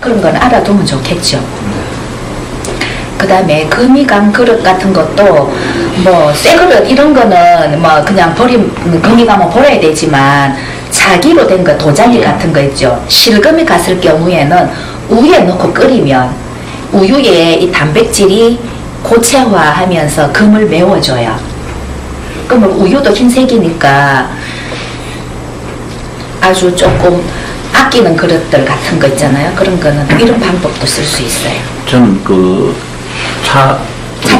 그런 건 알아두면 좋겠죠. 그 다음에 금이감 그릇 같은 것도 뭐 새 그릇 이런 거는 뭐 그냥 버림 금이감은 버려야 되지만 자기로 된 거 도자기 예. 같은 거 있죠. 실금이 갔을 경우에는 우유에 넣고 끓이면 우유에 이 단백질이 고체화하면서 금을 메워줘요. 그러면 우유도 흰색이니까 아주 조금 아끼는 그릇들 같은 거 있잖아요. 그런 거는 이런 방법도 쓸 수 있어요. 저는 그 차.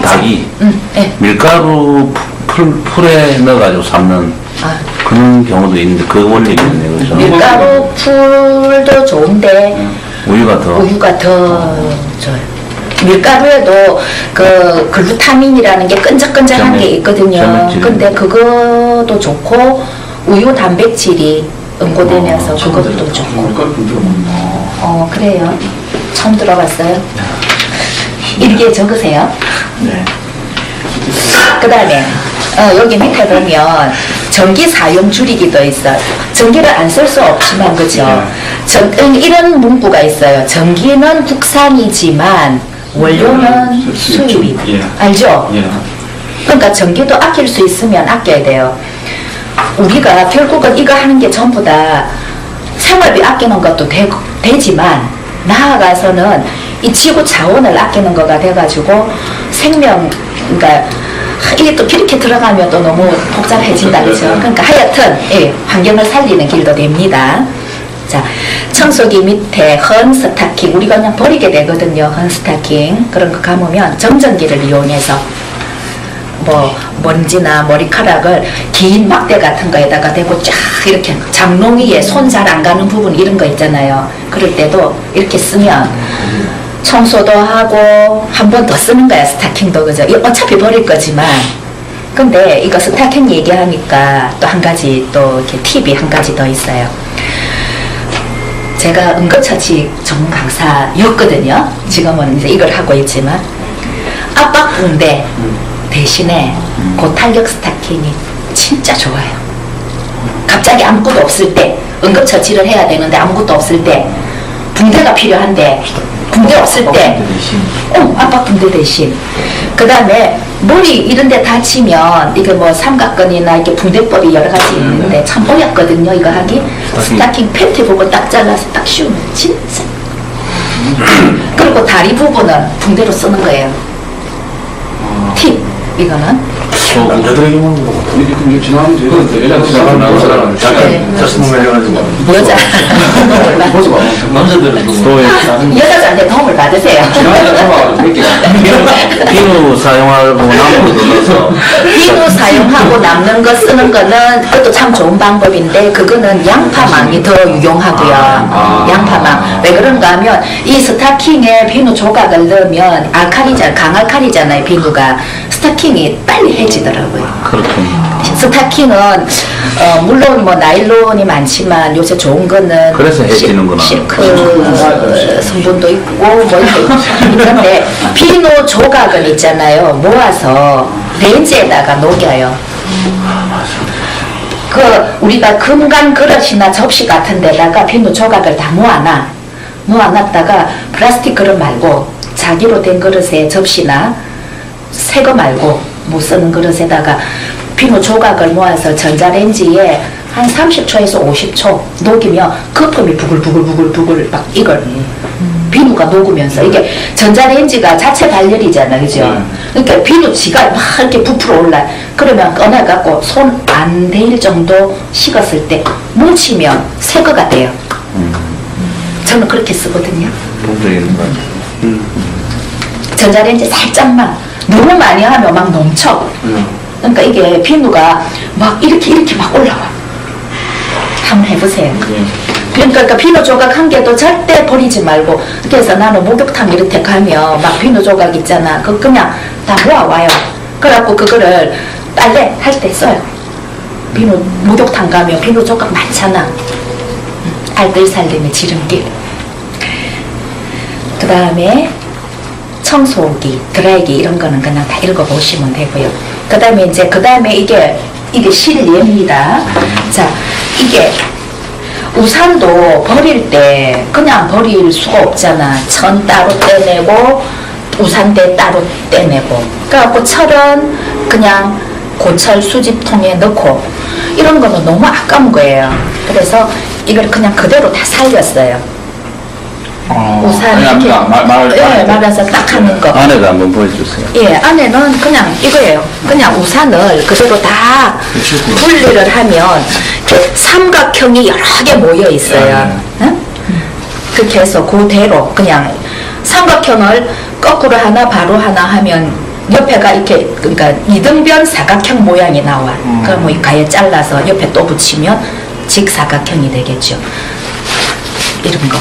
닭이 응, 네. 밀가루 풀, 풀에 넣어가지고 삶는 아, 그런 경우도 있는데 그 원리가 있네요. 그죠? 밀가루 풀도 좋은데 우유가 더. 우유가 더 좋아요. 밀가루에도 그 글루타민이라는 게 끈적끈적한 게 있거든요. 근데 그것도 좋고 우유 단백질이 응고되면서 그것도 좋고. 어 그래요. 처음 들어봤어요. 일기에 적으세요. 네. 그 다음에 어, 여기 밑에 보면 전기 사용 줄이기도 있어. 전기를 안 쓸 수 없지만 그죠. 전, 음, 이런 문구가 있어요. 전기는 국산이지만 원료는 수입이 예. 알죠? 예. 그러니까 전기도 아낄 수 있으면 아껴야 돼요. 우리가 결국은 이거 하는 게 전부 다 생활비 아끼는 것도 되, 되지만 나아가서는 이 지구 자원을 아끼는 거가 돼가지고 생명 그러니까 하, 이게 또 이렇게 들어가면 또 너무 복잡해진다 그죠? 그러니까 하여튼 예, 환경을 살리는 길도 됩니다. 자, 청소기 밑에 헌 스타킹 우리가 그냥 버리게 되거든요. 헌 스타킹 그런 거 감으면 정전기를 이용해서 뭐 먼지나 머리카락을 긴 막대 같은 거에다가 대고 쫙 이렇게 장롱 위에 손 잘 안 가는 부분 이런 거 있잖아요. 그럴 때도 이렇게 쓰면 청소도 하고 한 번 더 쓰는 거야 스타킹도 그죠? 이 어차피 버릴 거지만 근데 이거 스타킹 얘기하니까 또 한 가지 또 이렇게 팁이 한 가지 더 있어요. 제가 응급처치 전문 강사였거든요. 지금은 이제 이걸 하고 있지만 압박 붕대 대신에 고탄력 스타킹이 진짜 좋아요. 갑자기 아무것도 없을 때 응급처치를 해야 되는데 아무것도 없을 때 붕대가 필요한데 붕대 없을 때 어, 압박 붕대 대신. 그 다음에 머리 이런 데 다치면 이게 뭐 삼각근이나 이렇게 붕대법이 여러 가지 있는데 참 어렵거든요 이거 하기. 스타킹 팬티 보고 딱 잘라서 딱 씌우면 진짜. 그리고 다리 부분은 붕대로 쓰는 거예요. 팁 이거는 남자들에게만 물어봐. 이게 그 지나가면 되는데 여자 지나가면 그 사람은 네. 약간 자신감을 해가지고 여자 벗어 봐. 남자들은 또 여자한테 도움을 받으세요 지나가다 잡아가지고 이렇게 비누 사용하고 나무도 넣어서 비누 사용하고 남는 거 쓰는 거는 그것도 참 좋은 방법인데 그거는 양파망이 더 유용하고요. 아. 양파망. 왜 그런가 하면 이 스타킹에 비누 조각을 넣으면 알칼리잖아, 강알칼리잖아요, 비누가. 스타킹이 빨리 해지더라고요. 그렇군요. 스타킹은 어, 물론 뭐 나일론이 많지만 요새 좋은 거는 그래서 해지는구나. 시- 실크 어, 성분도 있고 뭐 이렇게 있는데 비누 조각은 있잖아요 모아서 렌즈에다가 녹여요. 그 우리가 금간 그릇이나 접시 같은 데다가 비누 조각을 다 모아놔 모아놨다가 플라스틱 그릇 말고 자기로 된 그릇에 접시나 새 거 말고 못 쓰는 그릇에다가 비누 조각을 모아서 전자레인지에 한 30초에서 50초 녹이면 거품이 부글부글부글부글 막 이걸 비누가 녹으면서. 이게 전자레인지가 자체 발열이잖아 그죠? 그러니까 비누 지가 막 이렇게 부풀어 올라. 그러면 꺼내갖고 손 안 데일 정도 식었을 때 뭉치면 새 거가 돼요. 저는 그렇게 쓰거든요. 거. 전자레인지 살짝만 너무 많이 하면 막 넘쳐. 그러니까 이게 비누가 막 이렇게 이렇게 막 올라와. 한번 해보세요. 그러니까 그 비누 조각 한 개도 절대 버리지 말고 그래서 나는 목욕탕 이렇게 가면 막 비누 조각 있잖아. 그 그냥 다 모아와요. 그래갖고 그거를 빨래 할 때 써요. 비누 목욕탕 가면 비누 조각 많잖아. 음, 알뜰 살림의 지름길. 그 다음에 청소기, 드라이기 이런 거는 그냥 다 읽어보시면 되고요. 그 다음에 이제 그 다음에 이게 이게 실례입니다. 자, 이게 우산도 버릴 때 그냥 버릴 수가 없잖아. 천 따로 떼내고 우산대 따로 떼내고. 그래갖고 철은 그냥 고철 수집통에 넣고 이런 거는 너무 아까운 거예요. 그래서 이걸 그냥 그대로 다 살렸어요. 어, 우산 아니, 이렇게 아닙니다. 말, 말, 예, 말- 말아서 딱 하는 거. 안에도 한번 보여주세요. 예, 안에는 그냥 이거예요. 그냥 우산을 그대로 다 분리를 하면 이렇게 삼각형이 여러 개 모여 있어요. 응? 그렇게 해서 그대로 그냥 삼각형을 거꾸로 하나 바로 하나 하면 옆에가 이렇게 그러니까 이등변 사각형 모양이 나와. 그럼 뭐 가에 잘라서 옆에 또 붙이면 직사각형이 되겠죠. 이런 거.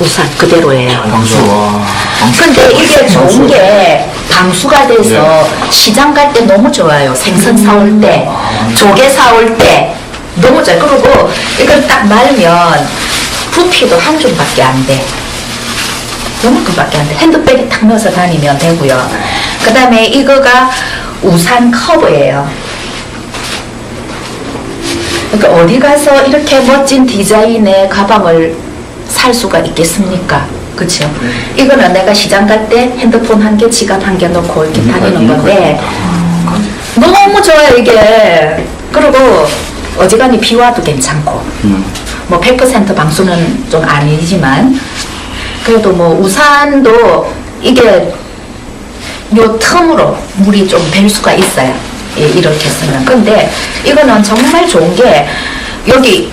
우산 그대로예요. 방수, 와. 방수. 근데 이게 좋은. 게 방수가 돼서 시장 갈 때 너무 좋아요. 생선 사올 때, 조개 사올 때 너무 좋아요. 그리고 이걸 딱 말면 부피도 한 줌밖에 안 돼. 요만큼밖에 안 돼. 핸드백에 탁 넣어서 다니면 되고요. 그 다음에 이거가 우산 커버예요. 그러니까 어디 가서 이렇게 멋진 디자인의 가방을 살 수가 있겠습니까? 그렇죠? 이거는 내가 시장 갈 때 핸드폰 한 개, 지갑 한 개 넣고 이렇게 다니는 건데 너무 좋아요 이게. 그리고 어지간히 비 와도 괜찮고 음. 뭐100% 방수는 좀 아니지만 그래도 뭐 우산도 이게 요 틈으로 물이 좀 될 수가 있어요. 예, 이렇게 쓰면. 근데 이거는 정말 좋은 게 여기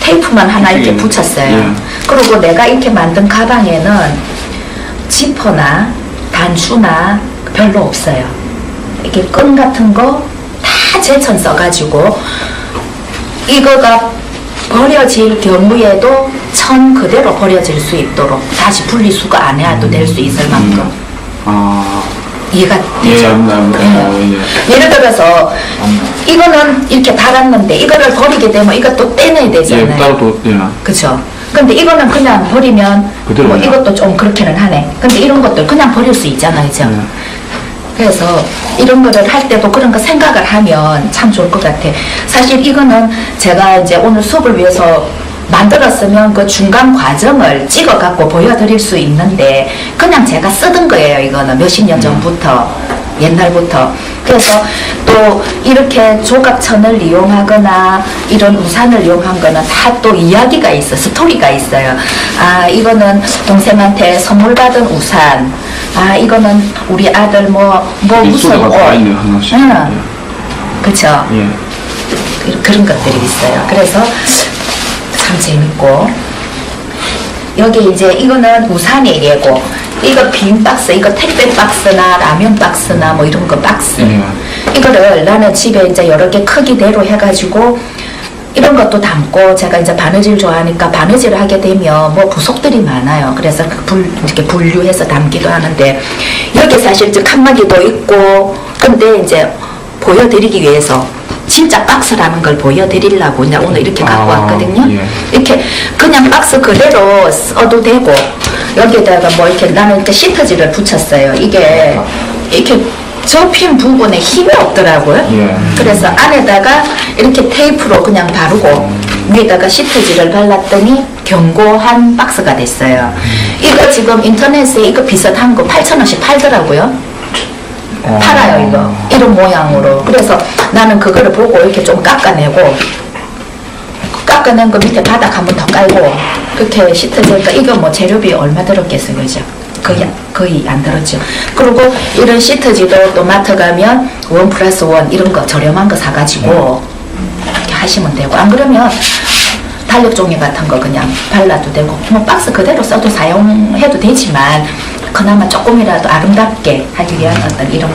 테이프만 하나 이렇게 예. 붙였어요. 예. 그리고 내가 이렇게 만든 가방에는 지퍼나 단추나 별로 없어요. 이렇게 끈 같은 거 다 제천 써가지고 이거가 버려질 경우에도 천 그대로 버려질 수 있도록 다시 분리수거 안 해도 될 수 있을 만큼 아, 이해가 예, 되죠? 압니다, 압니다. 어, 예. 예를 들어서 이거는 이렇게 달았는데 이거를 버리게 되면 이것도 떼내야 예, 되잖아요. 따로 또, 예. 그쵸? 근데 이거는 그냥 버리면 뭐 그냥. 이것도 좀 그렇게는 하네. 근데 이런 것들 그냥 버릴 수 있잖아요. 그죠? 네. 그래서 이런 거를 할 때도 그런 거 생각을 하면 참 좋을 것 같아. 사실 이거는 제가 이제 오늘 수업을 위해서 만들었으면 그 중간 과정을 찍어 갖고 보여드릴 수 있는데 그냥 제가 쓰던 거예요. 이거는 몇십 년 전부터 옛날부터. 그래서 또 이렇게 조각천을 이용하거나 이런 우산을 이용한 거는 다 또 이야기가 있어, 스토리가 있어요. 아, 이거는 동생한테 선물 받은 우산. 아, 이거는 우리 아들 뭐, 뭐 무슨 옷. 다 있네요, 하나씩. 응. 그쵸. 예. 그- 그런 것들이 있어요. 그래서 참 재밌고 여기 이제 이거는 우산의 예고 이거 빈 박스 이거 택배 박스나 라면 박스나 뭐 이런 거 박스 예. 이거를 나는 집에 이제 여러 개 크기대로 해가지고 이런 것도 담고 제가 이제 바느질 좋아하니까 바느질을 하게 되면 뭐 부속들이 많아요. 그래서 그 불, 이렇게 분류해서 담기도 하는데 여기 사실 이제 칸막이도 있고 근데 이제 보여드리기 위해서 진짜 박스라는 걸 보여드리려고 이제 오늘 이렇게 갖고 아, 왔거든요. 예. 이렇게 그냥 박스 그대로 써도 되고 여기다가 뭐 이렇게 나는 이렇게 시트지를 붙였어요. 이게 이렇게 접힌 부분에 힘이 없더라고요. 예. 그래서 안에다가 이렇게 테이프로 그냥 바르고 위에다가 시트지를 발랐더니 견고한 박스가 됐어요. 이거 지금 인터넷에 이거 비슷한 거 8,000원씩 팔더라고요. 어. 팔아요 이거. 이런 모양으로. 그래서 나는 그거를 보고 이렇게 좀 깎아내고 깎아낸 거 밑에 바닥 한번 더 깔고 그렇게 시트지니까? 이거 뭐 재료비 얼마 들었겠어요 그죠? 거의 거의 안 들었죠. 그리고 이런 시트지도 또 마트 가면 원 플러스 원 이런 거 저렴한 거 사가지고 이렇게 하시면 되고. 안 그러면 달력 종이 같은 거 그냥 발라도 되고 뭐 박스 그대로 써도 사용해도 되지만 그나마 조금이라도 아름답게 하기 위한 어떤 이런